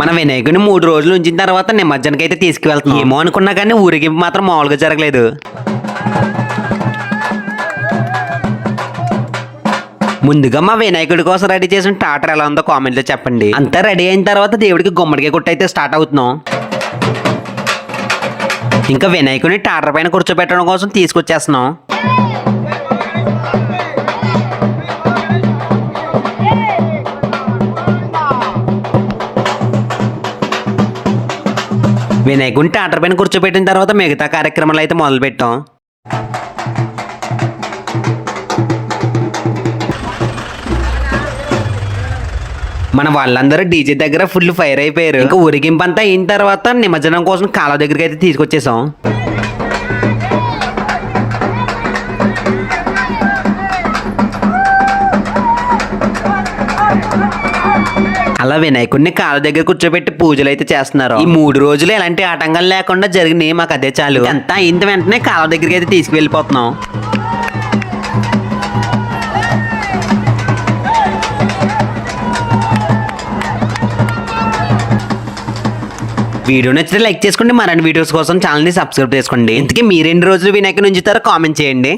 మన వినాయకుడిని మూడు రోజులు ఉంచిన తర్వాత నిమజ్జనకి అయితే తీసుకువెళ్తాం ఏమో అనుకున్నా కానీ ఊరిగింపు మాత్రం మామూలుగా జరగలేదు. ముందుగా మా వినాయకుడి కోసం రెడీ చేసిన టాటర్ ఎలా ఉందో కామెంట్లో చెప్పండి. అంతా రెడీ అయిన తర్వాత దేవుడికి గుమ్మడికాయ కొట్టు అయితే స్టార్ట్ అవుతున్నాం. ఇంకా వినాయకుడిని టాటర్ పైన కూర్చోబెట్టడం కోసం తీసుకొచ్చేస్తున్నాం. వినాయకుని టాటర్ పైన కూర్చోబెట్టిన తర్వాత మిగతా కార్యక్రమాలు అయితే మొదలు పెట్టాం మన వాళ్ళందరూ డీజే దగ్గర ఫుల్ ఫైర్ అయిపోయారు. ఇంకా ఉరిగింపు అంతా అయిన తర్వాత నిమజ్జనం కోసం కాలువ దగ్గరికి అయితే తీసుకొచ్చేసాం. అలా వినాయకుడిని కాళ్ళ దగ్గర కూర్చోబెట్టి పూజలు అయితే చేస్తున్నారు. ఈ మూడు రోజులు ఎలాంటి ఆటంకాలు లేకుండా జరిగినాయి మాకు అదే చాలు. ఎంత అయిన వెంటనే కాళ్ళ దగ్గరికి అయితే తీసుకువెళ్ళిపోతున్నాం. వీడియో నచ్చితే లైక్ చేసుకోండి మరిన్ని వీడియోస్ కోసం ఛానల్ని సబ్స్క్రైబ్ చేసుకోండి. ఇంతకీ మీరు ఎన్ని రోజులు వినాయకుని ఉంచుతారో కామెంట్ చేయండి.